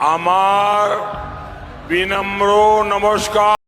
আমার বিনম্র নমস্কার।